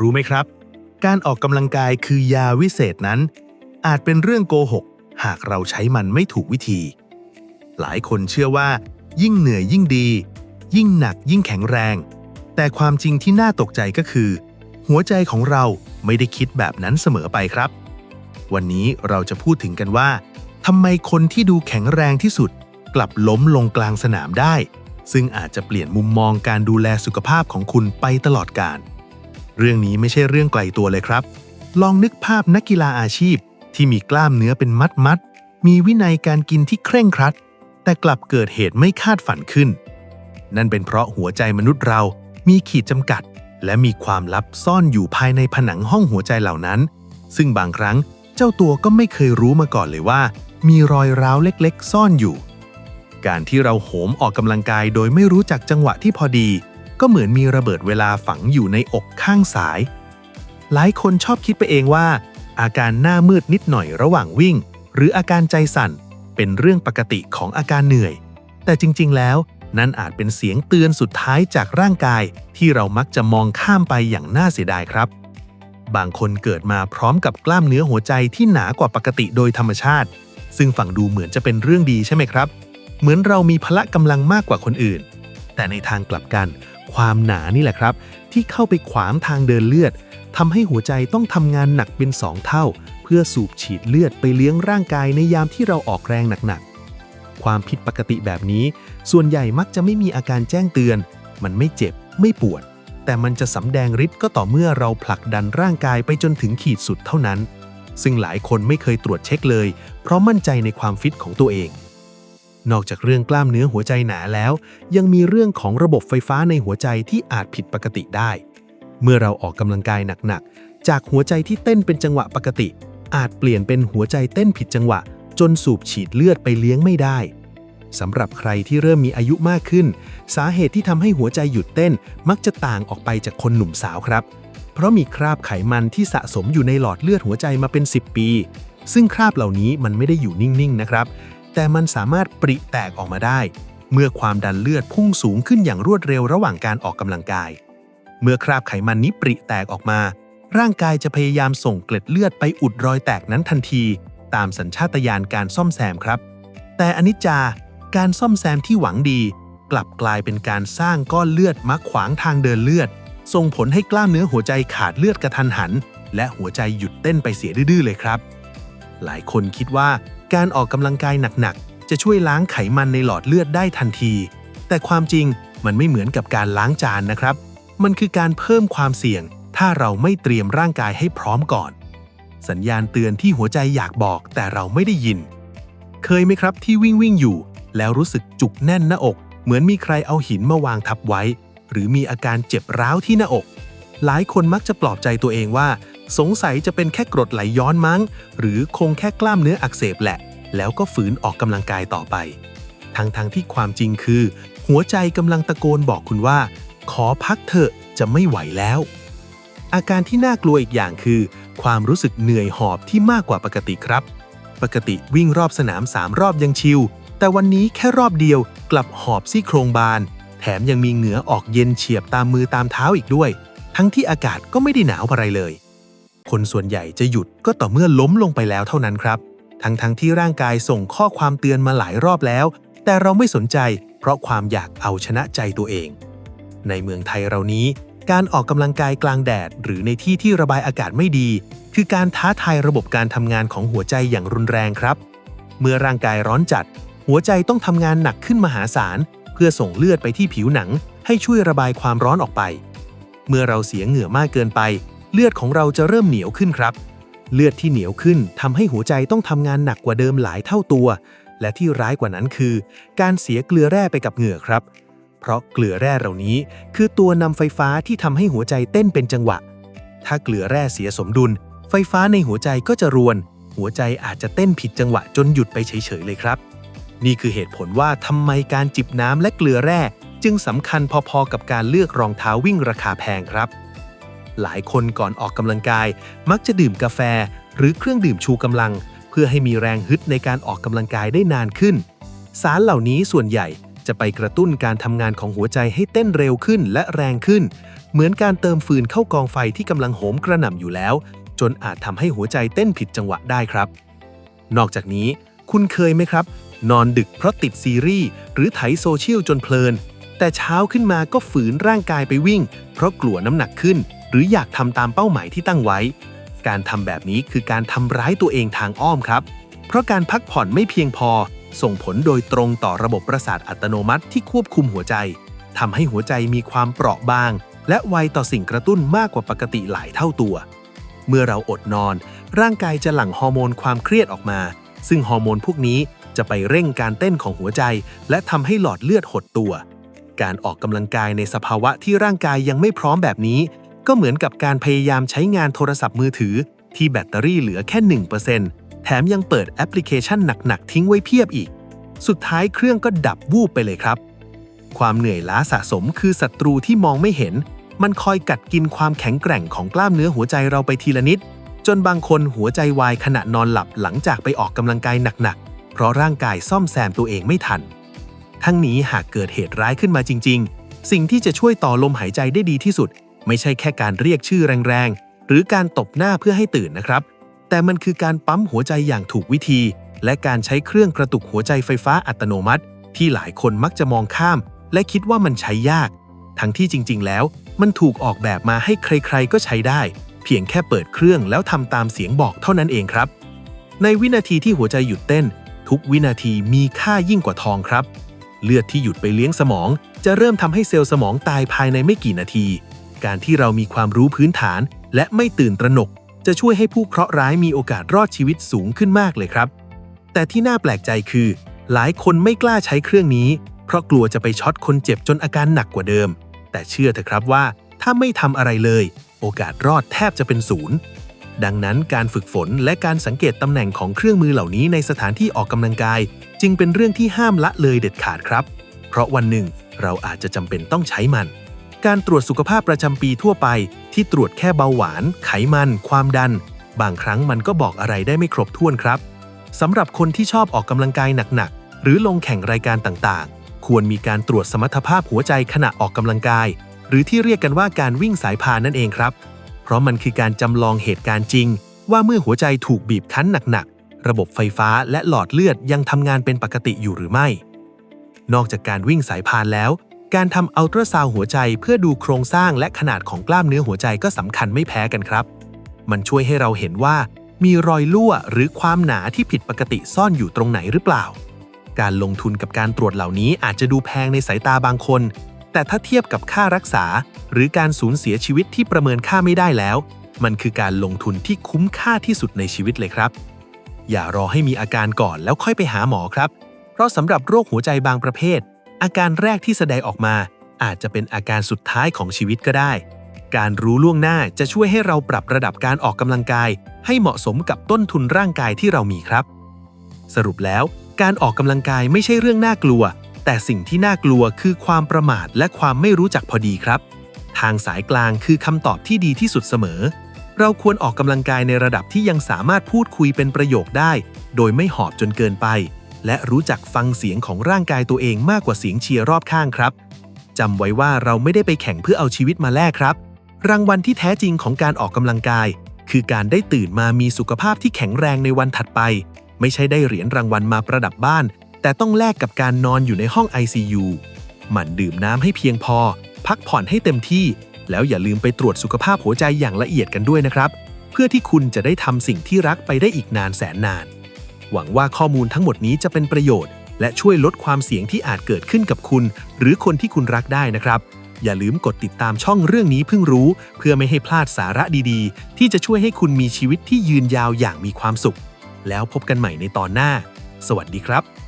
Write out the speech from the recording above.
รู้ไหมครับ การออกกำลังกายคือยาวิเศษนั้น อาจเป็นเรื่องโกหก หากเราใช้มันไม่ถูกวิธี หลายคนเชื่อว่า ยิ่งเหนื่อยยิ่งดี ยิ่งหนักยิ่งแข็งแรง แต่ความจริงที่น่าตกใจก็คือ หัวใจของเราไม่ได้คิดแบบนั้นเสมอไปครับ วันนี้เราจะพูดถึงกันว่าทำไมคนที่ดูแข็งแรงที่สุด กลับล้มลงกลางสนามได้ ซึ่งอาจจะเปลี่ยนมุมมองการดูแลสุขภาพของคุณไปตลอดกาล เรื่องนี้ไม่ใช่เรื่องไกลตัวเลยครับ ลองนึกภาพนักกีฬาอาชีพ ที่มีกล้ามเนื้อเป็นมัดมัด มีวินัยการกินที่เคร่งครัด แต่กลับเกิดเหตุไม่คาดฝันขึ้น นั่นเป็นเพราะหัวใจมนุษย์เรามีขีดจำกัด และมีความลับซ่อนอยู่ภายในผนังห้องหัวใจเหล่านั้น ซึ่งบางครั้งเจ้าตัวก็ไม่เคยรู้มาก่อนเลยว่า มีรอยร้าวเล็กๆ ซ่อนอยู่ การที่เราโหมออกกำลังกายโดยไม่รู้จักจังหวะที่พอดี ก็เหมือนมีระเบิดเวลาฝังอยู่ในอกข้างซ้าย หลายคนชอบคิดไปเองว่า อาการหน้ามืดนิดหน่อยระหว่างวิ่ง หรืออาการใจสั่นเป็นเรื่องปกติของอาการเหนื่อย แต่จริง ๆ แล้ว นั่นอาจเป็นเสียงเตือนสุดท้ายจากร่างกาย ที่เรามักจะมองข้ามไปอย่างน่าเสียดายครับ บางคนเกิดมาพร้อมกับกล้ามเนื้อหัวใจที่หนากว่าปกติโดยธรรมชาติ ซึ่งฟังดูเหมือนจะเป็นเรื่องดีใช่ไหมครับ เหมือนเรามีพละกำลังมากกว่าคนอื่น แต่ในทางกลับกัน ความหนานี่แหละครับ ที่เข้าไปขวางทางเดินเลือดทำให้หัวใจต้องทำงานหนักเป็นสองเท่า เพื่อสูบฉีดเลือดไปเลี้ยงร่างกายในยามที่เราออกแรงหนักๆ ความผิดปกติแบบนี้ ส่วนใหญ่มักจะไม่มีอาการแจ้งเตือน มันไม่เจ็บไม่ปวด แต่มันจะสำแดงฤทธิ์ก็ต่อเมื่อเราผลักดันร่างกายไปจนถึงขีดสุดเท่านั้น ซึ่งหลายคนไม่เคยตรวจเช็คเลย เพราะมั่นใจในความฟิตของตัวเอง นอกจากเรื่องกล้ามเนื้อหัวใจหนาแล้ว ยังมีเรื่องของระบบไฟฟ้าในหัวใจที่อาจผิดปกติได้ เมื่อเราออกกำลังกายหนักๆ จากหัวใจที่เต้นเป็นจังหวะปกติ อาจเปลี่ยนเป็นหัวใจเต้นผิดจังหวะ จนสูบฉีดเลือดไปเลี้ยงไม่ได้สำหรับใครที่เริ่มมีอายุมากขึ้น สาเหตุที่ทำให้หัวใจหยุดเต้นมักจะต่างออกไปจากคนหนุ่มสาวครับ เพราะมีคราบไขมันที่สะสมอยู่ในหลอดเลือดหัวใจมาเป็น 10 ปี ซึ่งคราบเหล่านี้มันไม่ได้อยู่นิ่ง ๆ นะครับ แต่มันสามารถปริแตกออกมาได้ เมื่อความดันเลือดพุ่งสูงขึ้นอย่างรวดเร็วระหว่างการออกกำลังกาย เมื่อคราบไขมันนี้ปริแตกออกมา ร่างกายจะพยายามส่งเกล็ดเลือดไปอุดรอยแตกนั้นทันที ตามสัญชาตญาณการซ่อมแซมครับ แต่อนิจจาการซ่อมแซมที่หวังดี กลับกลายเป็นการสร้างก้อนเลือดมาขวางทางเดินเลือด ส่งผลให้กล้ามเนื้อหัวใจขาดเลือดกระทันหัน และหัวใจหยุดเต้นไปเสียดื้อเลยครับ หลายคนคิดว่าการออกกำลังกายหนักๆ จะช่วยล้างไขมันในหลอดเลือดได้ทันที แต่ความจริงมันไม่เหมือนกับการล้างจานนะครับ มันคือการเพิ่มความเสี่ยง ถ้าเราไม่เตรียมร่างกายให้พร้อมก่อน สัญญาณเตือนที่หัวใจอยากบอกแต่เราไม่ได้ยิน เคยไหมครับที่วิ่งวิ่งอยู่ แล้วรู้สึกจุกแน่นหน้าอก เหมือนมีใครเอาหินมาวางทับไว้ หรือมีอาการเจ็บร้าวที่หน้าอก หลายคนมักจะปลอบใจตัวเองว่า สงสัยจะเป็นแค่กรดไหลย้อนมั้ง หรือคงแค่กล้ามเนื้ออักเสบแหละ แล้วก็ฝืนออกกำลังกายต่อไป ทั้งๆทที่ความจริงคือ หัวใจกำลังตะโกนบอกคุณว่า ขอพักเถอะจะไม่ไหวแล้ว อาการที่น่ากลัวอีกอย่างคือ ความรู้สึกเหนื่อยหอบที่มากกว่าปกติครับ ปกติวิ่งรอบสนาม3รอบยังชิลแต่วันนี้แค่รอบเดียวกลับหอบซี่โครงบาน แถมยังมีเหงื่อออกเย็นเฉียบตามมือตามเท้าอีกด้วย ทั้งที่อากาศก็ไม่ได้หนาวอะไรเลย คนส่วนใหญ่จะหยุดก็ต่อเมื่อล้มลงไปแล้วเท่านั้นครับ ทั้งๆทที่ร่างกายส่งข้อความเตือนมาหลายรอบแล้ว แต่เราไม่สนใจ เพราะความอยากเอาชนะใจตัวเอง ในเมืองไทยเรานี้ การออกกำลังกายกลางแดด หรือในที่ที่ระบายอากาศไม่ดี คือการท้าทายระบบการทำงานของหัวใจอย่างรุนแรงครับ เมื่อร่างกายร้อนจัด หัวใจต้องทำงานหนักขึ้นมหาศาลเพื่อส่งเลือดไปที่ผิวหนัง ให้ช่วยระบายความร้อนออกไป เมื่อเราเสียเหงื่อมากเกินไป เลือดของเราจะเริ่มเหนียวขึ้นครับ เลือดที่เหนียวขึ้นทำให้หัวใจต้องทำงานหนักกว่าเดิมหลายเท่าตัว และที่ร้ายกว่านั้นคือ การเสียเกลือแร่ไปกับเหงื่อครับ เพราะเกลือแร่เหล่านี้คือตัวนำไฟฟ้าที่ทำให้หัวใจเต้นเป็นจังหวะ ถ้าเกลือแร่เสียสมดุล ไฟฟ้าในหัวใจก็จะรวน หัวใจอาจจะเต้นผิดจังหวะจนหยุดไปเฉยๆเลยครับ นี่คือเหตุผลว่าทำไมการจิบน้ำและเกลือแร่จึงสำคัญพอๆกับการเลือกรองเท้าวิ่งราคาแพงครับ หลายคนก่อนออกกำลังกาย มักจะดื่มกาแฟ หรือเครื่องดื่มชูกำลัง เพื่อให้มีแรงฮึดในการออกกำลังกายได้นานขึ้น สารเหล่านี้ส่วนใหญ่จะไปกระตุ้นการทำงานของหัวใจให้เต้นเร็วขึ้นและแรงขึ้น เหมือนการเติมฟืนเข้ากองไฟที่กำลังโหมกระหน่ำอยู่แล้ว จนอาจทำให้หัวใจเต้นผิดจังหวะได้ครับ นอกจากนี้ คุณเคยไหมครับ นอนดึกเพราะติดซีรีส์หรือไถโซเชียลจนเพลิน แต่เช้าขึ้นมาก็ฝืนร่างกายไปวิ่ง เพราะกลัวน้ำหนักขึ้น หรืออยากทำตามเป้าหมายที่ตั้งไว้ การทำแบบนี้คือการทำร้ายตัวเองทางอ้อมครับ เพราะการพักผ่อนไม่เพียงพอ ส่งผลโดยตรงต่อระบบประสาทอัตโนมัติที่ควบคุมหัวใจทำให้หัวใจมีความเปราะบาง และไวต่อสิ่งกระตุ้นมากกว่าปกติหลายเท่าตัว เมื่อเราอดนอน ร่างกายจะหลั่งฮอร์โมนความเครียดออกมา ซึ่งฮอร์โมนพวกนี้จะไปเร่งการเต้นของหัวใจ และทำให้หลอดเลือดหดตัว การออกกำลังกายในสภาวะที่ร่างกายยังไม่พร้อมแบบนี้ ก็เหมือนกับการพยายามใช้งานโทรศัพท์มือถือ ที่แบตเตอรี่เหลือแค่ 1%แถมยังเปิดแอปพลิเคชันหนัก ๆ ทิ้งไว้เพียบอีก สุดท้ายเครื่องก็ดับวูบไปเลยครับ ความเหนื่อยล้าสะสมคือศัตรูที่มองไม่เห็น มันคอยกัดกินความแข็งแกร่งของกล้ามเนื้อหัวใจเราไปทีละนิด จนบางคนหัวใจวายขณะนอนหลับหลังจากไปออกกำลังกายหนักๆ เพราะร่างกายซ่อมแซมตัวเองไม่ทัน ทั้งนี้หากเกิดเหตุร้ายขึ้นมาจริง ๆ สิ่งที่จะช่วยต่อลมหายใจได้ดีที่สุด ไม่ใช่แค่การเรียกชื่อแรงๆ หรือการตบหน้าเพื่อให้ตื่นนะครับ แต่มันคือการปั๊มหัวใจอย่างถูกวิธี และการใช้เครื่องกระตุกหัวใจไฟฟ้าอัตโนมัติ ที่หลายคนมักจะมองข้าม และคิดว่ามันใช้ยาก ทั้งที่จริง ๆ แล้ว มันถูกออกแบบมาให้ใคร ๆ ก็ใช้ได้ เพียงแค่เปิดเครื่องแล้วทำตามเสียงบอกเท่านั้นเองครับ ในวินาทีที่หัวใจหยุดเต้น ทุกวินาทีมีค่ายิ่งกว่าทองครับ เลือดที่หยุดไปเลี้ยงสมอง จะเริ่มทำให้เซลล์สมองตายภายในไม่กี่นาที การที่เรามีความรู้พื้นฐาน และไม่ตื่นตระหนก จะช่วยให้ผู้เคราะห์ร้ายมีโอกาสรอดชีวิตสูงขึ้นมากเลยครับ แต่ที่น่าแปลกใจคือ หลายคนไม่กล้าใช้เครื่องนี้ เพราะกลัวจะไปช็อตคนเจ็บจนอาการหนักกว่าเดิม แต่เชื่อเถอะครับว่าถ้าไม่ทำอะไรเลย โอกาสรอดแทบจะเป็นศูนย์ดังนั้นการฝึกฝนและการสังเกตตำแหน่งของเครื่องมือเหล่านี้ในสถานที่ออกกำลังกาย จึงเป็นเรื่องที่ห้ามละเลยเด็ดขาดครับ เพราะวันหนึ่งเราอาจจะจำเป็นต้องใช้มัน การตรวจสุขภาพประจำปีทั่วไป ที่ตรวจแค่เบาหวาน ไขมัน ความดัน บางครั้งมันก็บอกอะไรได้ไม่ครบถ้วนครับสำหรับคนที่ชอบออกกำลังกายหนักๆ หรือลงแข่งรายการต่างๆ ควรมีการตรวจสมรรถภาพหัวใจขณะออกกำลังกาย หรือที่เรียกกันว่าการวิ่งสายพานนั่นเองครับ เพราะมันคือการจำลองเหตุการณ์จริง ว่าเมื่อหัวใจถูกบีบคั้นหนักๆ ระบบไฟฟ้าและหลอดเลือดยังทำงานเป็นปกติอยู่หรือไม่ นอกจากการวิ่งสายพานแล้ว การทำอัลตราซาวหัวใจเพื่อดูโครงสร้างและขนาดของกล้ามเนื้อหัวใจก็สำคัญไม่แพ้กันครับ มันช่วยให้เราเห็นว่า มีรอยรั่วหรือความหนาที่ผิดปกติซ่อนอยู่ตรงไหนหรือเปล่า การลงทุนกับการตรวจเหล่านี้อาจจะดูแพงในสายตาบางคน แต่ถ้าเทียบกับค่ารักษา หรือการสูญเสียชีวิตที่ประเมินค่าไม่ได้แล้ว มันคือการลงทุนที่คุ้มค่าที่สุดในชีวิตเลยครับ อย่ารอให้มีอาการก่อนแล้วค่อยไปหาหมอครับ เพราะสำหรับโรคหัวใจบางประเภท อาการแรกที่แสดงออกมาอาจจะเป็นอาการสุดท้ายของชีวิตก็ได้ การรู้ล่วงหน้าจะช่วยให้เราปรับระดับการออกกำลังกาย ให้เหมาะสมกับต้นทุนร่างกายที่เรามีครับ สรุปแล้ว การออกกำลังกายไม่ใช่เรื่องน่ากลัว แต่สิ่งที่น่ากลัวคือความประมาทและความไม่รู้จักพอดีครับ ทางสายกลางคือคำตอบที่ดีที่สุดเสมอ เราควรออกกำลังกายในระดับที่ยังสามารถพูดคุยเป็นประโยคได้ โดยไม่หอบจนเกินไป และรู้จักฟังเสียงของร่างกายตัวเองมากกว่าเสียงเชียร์รอบข้างครับจำไว้ว่าเราไม่ได้ไปแข่งเพื่อเอาชีวิตมาแลกครับ รางวัลที่แท้จริงของการออกกำลังกาย คือการได้ตื่นมามีสุขภาพที่แข็งแรงในวันถัดไป ไม่ใช่ได้เหรียญรางวัลมาประดับบ้าน แต่ต้องแลกกับการนอนอยู่ในห้อง ICU หมั่นดื่มน้ำให้เพียงพอ พักผ่อนให้เต็มที่ แล้วอย่าลืมไปตรวจสุขภาพหัวใจอย่างละเอียดกันด้วยนะครับ เพื่อที่คุณจะได้ทำสิ่งที่รักไปได้อีกนานแสนนาน หวังว่าข้อมูลทั้งหมดนี้จะเป็นประโยชน์ และช่วยลดความเสี่ยงที่อาจเกิดขึ้นกับคุณ หรือคนที่คุณรักได้นะครับ อย่าลืมกดติดตามช่องเรื่องนี้เพิ่งรู้ เพื่อไม่ให้พลาดสาระดีๆ ที่จะช่วยให้คุณมีชีวิตที่ยืนยาวอย่างมีความสุข แล้วพบกันใหม่ในตอนหน้า สวัสดีครับ